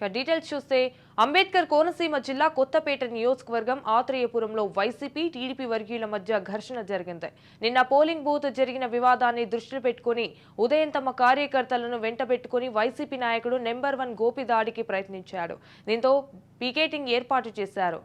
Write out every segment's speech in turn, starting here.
ఇక డీటెయిల్స్ చూస్తే అంబేద్కర్ కోనసీమ జిల్లా కొత్తపేట నియోజకవర్గం ఆత్రేయపురంలో వైసీపీ టీడీపీ వర్గీయుల మధ్య ఘర్షణ జరిగింది. నిన్న పోలింగ్ బూత్ జరిగిన వివాదాన్ని దృష్టిలో పెట్టుకుని ఉదయం తమ కార్యకర్తలను వెంటబెట్టుకుని వైసీపీ నాయకుడు నెంబర్ వన్ గోపి దాడికి ప్రయత్నించాడు. దీంతో పికెటింగ్ ఏర్పాటు చేశారు.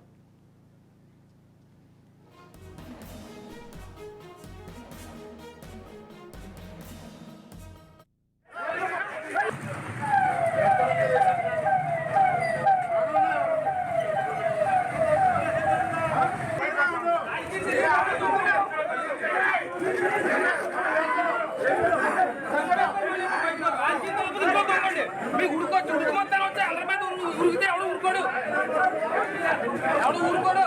మీకు ఉడుకోవచ్చు ఉడుకుమంతా వచ్చి అందరి మీద ఉరికితే ఎవడు ఉరుకోడు ఎవడు ఊరుకోడు?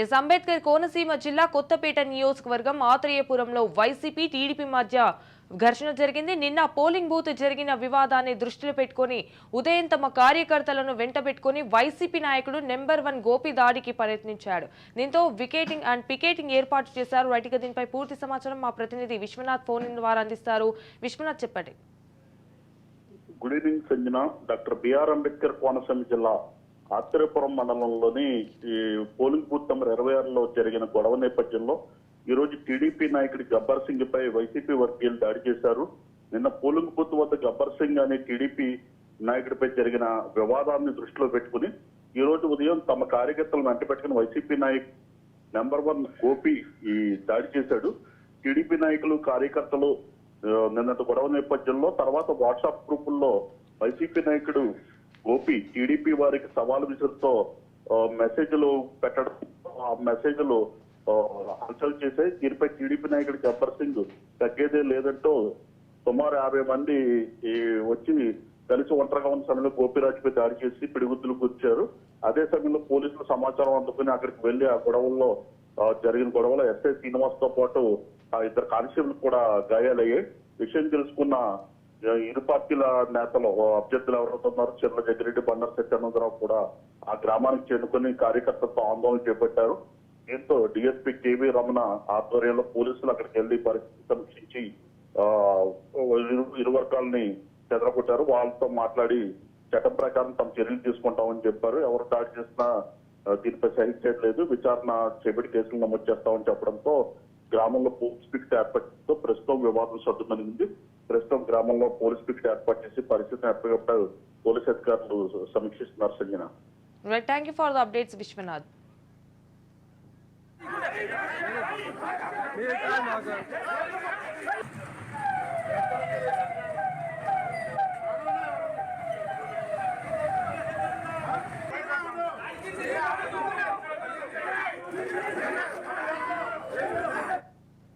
ఎస్. అంబేద్కర్ కోనసీమ జిల్లా కొత్తపేట నియోజకవర్గం ఆత్రేయపురంలో వైసీపీ టీడీపీ మధ్య ఘర్షణ జరిగింది. నిన్న పోలింగ్ బూత్ జరిగిన వివాదాన్ని దృష్టిలో పెట్టుకుని ఉదయం తమ కార్యకర్తలను వెంటబెట్టుకుని వైసీపీ నాయకుడు నెంబర్ వన్ గోపి దాడికి ప్రయత్నించాడు. దీంతో వికెటింగ్ అండ్ పికెటింగ్ ఏర్పాటు చేశారు. రైట్ దీనిపై పూర్తి సమాచారం మా ప్రతినిధి విశ్వనాథ్ ఫోన్ ద్వారా అందిస్తారు. విశ్వనాథ్ చెప్పండి. Good evening Sanjana. Doctor B R Ambedkar Konaseema జిల్లా ఆత్రేయపురం మండలంలోని ఈ పోలింగ్ బూత్ నెంబర్ ఇరవై ఆరులో జరిగిన గొడవ నేపథ్యంలో ఈ రోజు టీడీపీ నాయకుడు గబ్బర్ సింగ్ పై వైసీపీ వర్గీయులు దాడి చేశారు. నిన్న పోలింగ్ బూత్ వద్ద గబ్బర్ సింగ్ అనే టీడీపీ నాయకుడిపై జరిగిన వివాదాన్ని దృష్టిలో పెట్టుకుని ఈ రోజు ఉదయం తమ కార్యకర్తలను వెంట పెట్టుకుని వైసీపీ నాయక్ నెంబర్ వన్ గోపి ఈ దాడి చేశాడు. టీడీపీ నాయకులు కార్యకర్తలు నిన్నటి గొడవ నేపథ్యంలో తర్వాత వాట్సాప్ గ్రూపుల్లో వైసీపీ నాయకుడు గోపి టీడీపీ వారికి సవాలు విసురుతో మెసేజ్లు పెట్టడం ఆ మెసేజ్లు హల్చల్ చేశాయి దీనిపై టీడీపీ నాయకుడు గబ్బర్ సింగ్ తగ్గేదే లేదంటూ సుమారు యాభై మంది ఈ వచ్చి కలిసి ఒంటరిగా ఉన్న సమయంలో గోపిరాజుపై దాడి చేసి పిడిగుద్దులు కూర్చారు అదే సమయంలో పోలీసులు సమాచారం అందుకుని అక్కడికి వెళ్ళి ఆ గొడవల్లో జరిగిన గొడవలో ఎస్ఐ శ్రీనివాస్తో పాటు ఆ ఇద్దరు కానిస్టేబుల్ కూడా గాయాలయ్యాయి. విషయం తెలుసుకున్న ఇరు పార్టీల నేతలు అభ్యర్థులు ఎవరైతే ఉన్నారో చిర్ల జగ్గిరెడ్డి బండారు సత్యానందరావు కూడా ఆ గ్రామానికి చేరుకుని కార్యకర్తలతో ఆందోళన చేపట్టారు. దీంతో డిఎస్పీ కేవీ రమణ ఆధ్వర్యంలో పోలీసులు అక్కడికి వెళ్ళి పరిస్థితి సమీక్షించి ఇరు వర్గాలని చెదరగొట్టారు. వాళ్ళతో మాట్లాడి చట్టం ప్రకారం తమ చర్యలు తీసుకుంటామని చెప్పారు. ఎవరు దాడి చేసినా దీనిపై సహించట్లేదు. విచారణ చేపట్టి కేసులు నమోదు చేస్తామని చెప్పడంతో గ్రామంలో పోలీస్ పికెట్ ఏర్పాటుతో ప్రస్తుతం వివాదం సర్దుమనింది ప్రస్తుతం గ్రామంలో పోలీస్ పికెట్ ఏర్పాటు చేసి పరిస్థితిని ఎప్పటికప్పుడు పోలీస్ అధికారులు సమీక్షిస్తున్నారు Sanjana. Right thank you for the updates Viswanath మీరు